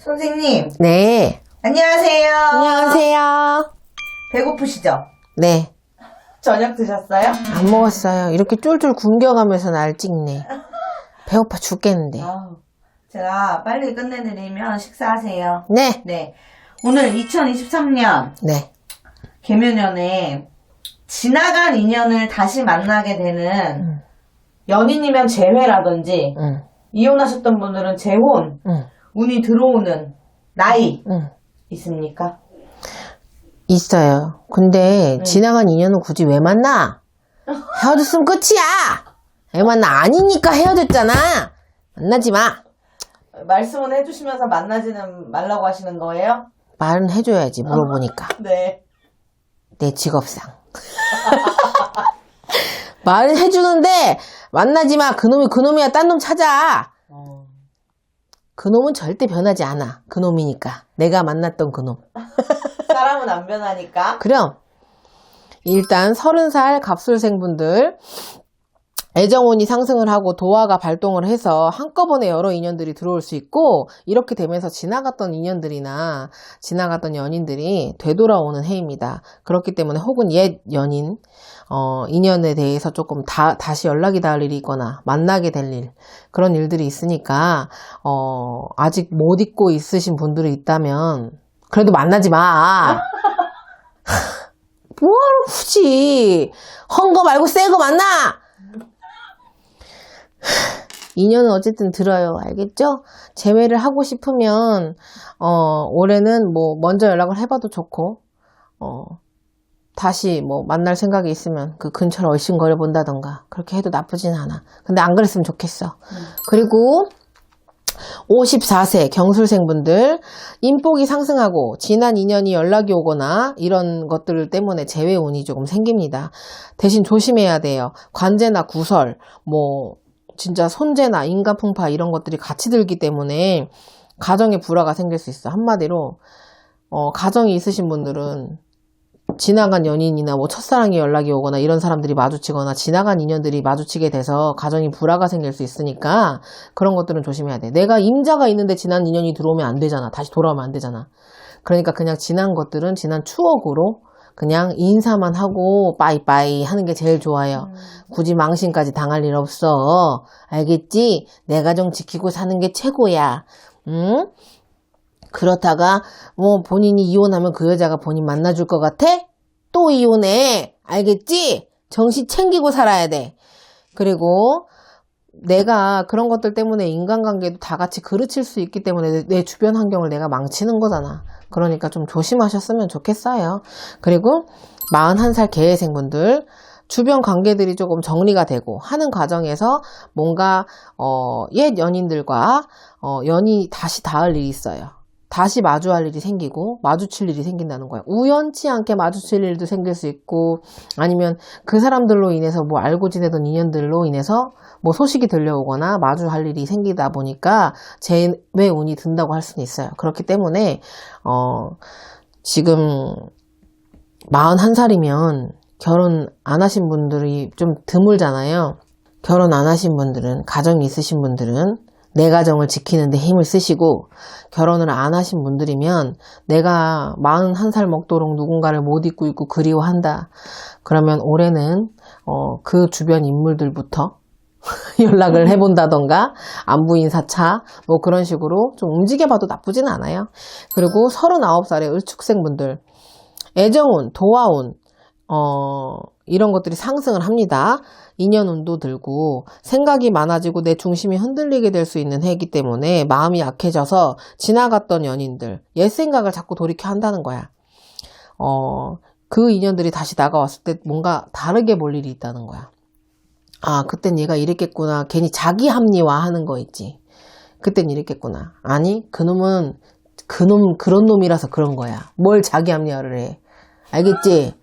선생님, 네. 안녕하세요. 안녕하세요. 배고프시죠? 네. 저녁 드셨어요? 안 먹었어요. 이렇게 쫄쫄 굶겨가면서 날 찍네. 배고파 죽겠는데. 아우, 제가 빨리 끝내드리면 식사하세요. 네. 네. 오늘 2023년 네. 개묘년에 지나간 인연을 다시 만나게 되는 음. 연인이면 재회라든지 응. 이혼하셨던 분들은 재혼, 응. 운이 들어오는 나이 응. 있습니까? 있어요. 근데 지나간 인연은 굳이 왜 만나? 헤어졌으면 끝이야. 왜 만나? 아니니까 헤어졌잖아. 만나지 마. 말씀은 해주시면서 만나지는 말라고 하시는 거예요? 말은 해줘야지 물어보니까 네. 내 직업상. 말은 해주는데 만나지 마. 그놈이 그놈이야. 딴 놈 찾아. 어. 그놈은 절대 변하지 않아. 그놈이니까. 내가 만났던 그놈. 사람은 안 변하니까. 그럼 일단 서른 살 갑술생분들 애정운이 상승을 하고 도화가 발동을 해서 한꺼번에 여러 인연들이 들어올 수 있고 이렇게 되면서 지나갔던 인연들이나 지나갔던 연인들이 되돌아오는 해입니다. 그렇기 때문에 혹은 옛 연인 어, 인연에 대해서 조금 다, 다시 연락이 닿을 일이 있거나 만나게 될 일, 그런 일들이 있으니까, 어, 아직 못 잊고 있으신 분들이 있다면, 그래도 만나지 마. 뭐하러 굳이 헌거 말고 새거 만나 인연은 어쨌든 들어요. 알겠죠? 재회를 하고 싶으면 어 올해는 뭐 먼저 연락을 해봐도 좋고 어 다시 뭐 만날 생각이 있으면 그 근처를 얼씬거려 본다던가 그렇게 해도 나쁘진 않아. 근데 안 그랬으면 좋겠어. 그리고 54세 경술생분들 인복이 상승하고 지난 인연이 연락이 오거나 이런 것들 때문에 재회 운이 조금 생깁니다. 대신 조심해야 돼요. 관제나 구설, 뭐 진짜 손재나 인간 풍파 이런 것들이 같이 들기 때문에 가정에 불화가 생길 수 있어. 한마디로 어, 가정이 있으신 분들은 지나간 연인이나 뭐 첫사랑이 연락이 오거나 이런 사람들이 마주치거나 지나간 인연들이 마주치게 돼서 가정이 불화가 생길 수 있으니까 그런 것들은 조심해야 돼. 내가 임자가 있는데 지난 인연이 들어오면 안 되잖아. 다시 돌아오면 안 되잖아. 그러니까 그냥 지난 것들은 지난 추억으로 그냥 인사만 하고 빠이빠이 하는 게 제일 좋아요. 굳이 망신까지 당할 일 없어. 알겠지? 내 가정 지키고 사는 게 최고야. 응? 그렇다가 뭐 본인이 이혼하면 그 여자가 본인 만나줄 것 같아? 또 이혼해. 알겠지? 정신 챙기고 살아야 돼. 그리고 내가 그런 것들 때문에 인간관계도 다 같이 그르칠 수 있기 때문에 내, 내 주변 환경을 내가 망치는 거잖아. 그러니까 좀 조심하셨으면 좋겠어요. 그리고 41살 개회생분들 주변 관계들이 조금 정리가 되고 하는 과정에서 뭔가 어, 옛 연인들과 어, 연이 다시 닿을 일이 있어요. 다시 마주할 일이 생기고 마주칠 일이 생긴다는 거야. 우연치 않게 마주칠 일도 생길 수 있고 아니면 그 사람들로 인해서 뭐 알고 지내던 인연들로 인해서 뭐 소식이 들려오거나 마주할 일이 생기다 보니까 제외 운이 든다고 할 수는 있어요. 그렇기 때문에 어 지금 41살이면 결혼 안 하신 분들이 좀 드물잖아요. 결혼 안 하신 분들은 가정이 있으신 분들은 내 가정을 지키는데 힘을 쓰시고 결혼을 안 하신 분들이면 내가 41살 먹도록 누군가를 못 잊고 있고 그리워한다. 그러면 올해는 어, 그 주변 인물들부터 연락을 해본다던가 안부 인사차 뭐 그런 식으로 좀 움직여봐도 나쁘진 않아요. 그리고 39살의 을축생분들 애정운, 도화운 어, 이런 것들이 상승을 합니다. 인연 운도 들고 생각이 많아지고 내 중심이 흔들리게 될 수 있는 해이기 때문에 마음이 약해져서 지나갔던 연인들 옛 생각을 자꾸 돌이켜 한다는 거야. 어, 그 인연들이 다시 다가왔을 때 뭔가 다르게 볼 일이 있다는 거야. 아, 그땐 얘가 이랬겠구나. 괜히 자기 합리화 하는 거 있지. 그땐 이랬겠구나. 아니, 그놈은 그놈, 그런 놈이라서 그런 거야. 뭘 자기 합리화를 해. 알겠지?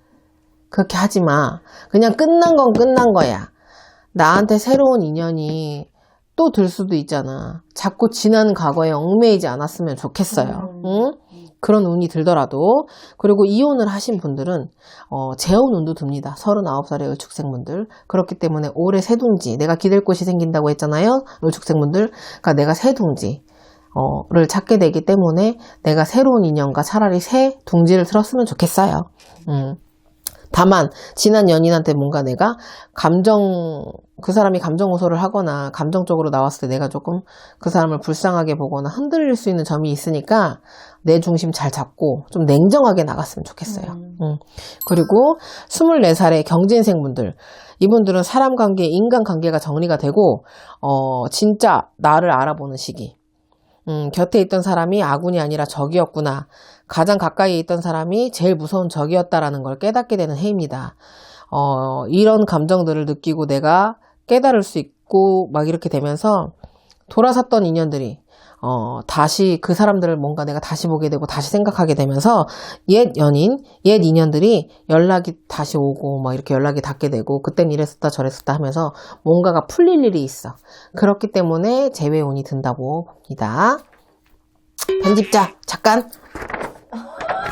그렇게 하지 마. 그냥 끝난 건 끝난 거야. 나한테 새로운 인연이 또 들 수도 있잖아. 자꾸 지난 과거에 얽매이지 않았으면 좋겠어요. 음. 응? 그런 운이 들더라도. 그리고 이혼을 하신 분들은, 어, 재혼 운도 듭니다. 39살의 을축생분들. 그렇기 때문에 올해 새둥지, 내가 기댈 곳이 생긴다고 했잖아요. 을축생분들. 그러니까 내가 새둥지. 어를 찾게 되기 때문에 내가 새로운 인연과 차라리 새 둥지를 틀었으면 좋겠어요. 음. 다만 지난 연인한테 뭔가 내가 감정 그 사람이 감정 호소를 하거나 감정적으로 나왔을 때 내가 조금 그 사람을 불쌍하게 보거나 흔들릴 수 있는 점이 있으니까 내 중심 잘 잡고 좀 냉정하게 나갔으면 좋겠어요. 음. 음. 그리고 24살의 경진생분들 이분들은 사람 관계, 인간 관계가 정리가 되고 어 진짜 나를 알아보는 시기. 음, 곁에 있던 사람이 아군이 아니라 적이었구나. 가장 가까이 있던 사람이 제일 무서운 적이었다라는 걸 깨닫게 되는 해입니다. 어, 이런 감정들을 느끼고 내가 깨달을 수 있고 막 이렇게 되면서 돌아섰던 인연들이 어, 다시 그 사람들을 뭔가 내가 다시 보게 되고 다시 생각하게 되면서 옛 연인, 옛 인연들이 연락이 다시 오고 막 이렇게 연락이 닿게 되고 그땐 이랬었다 저랬었다 하면서 뭔가가 풀릴 일이 있어. 그렇기 때문에 재회운이 든다고 봅니다. 편집자, 잠깐.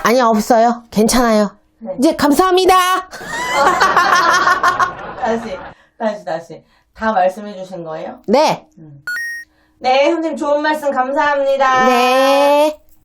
아니, 없어요. 괜찮아요. 네. 이제 감사합니다. 다시, 다시, 다시. 다 말씀해 주신 거예요? 네. 네, 선생님 좋은 말씀 감사합니다. 네.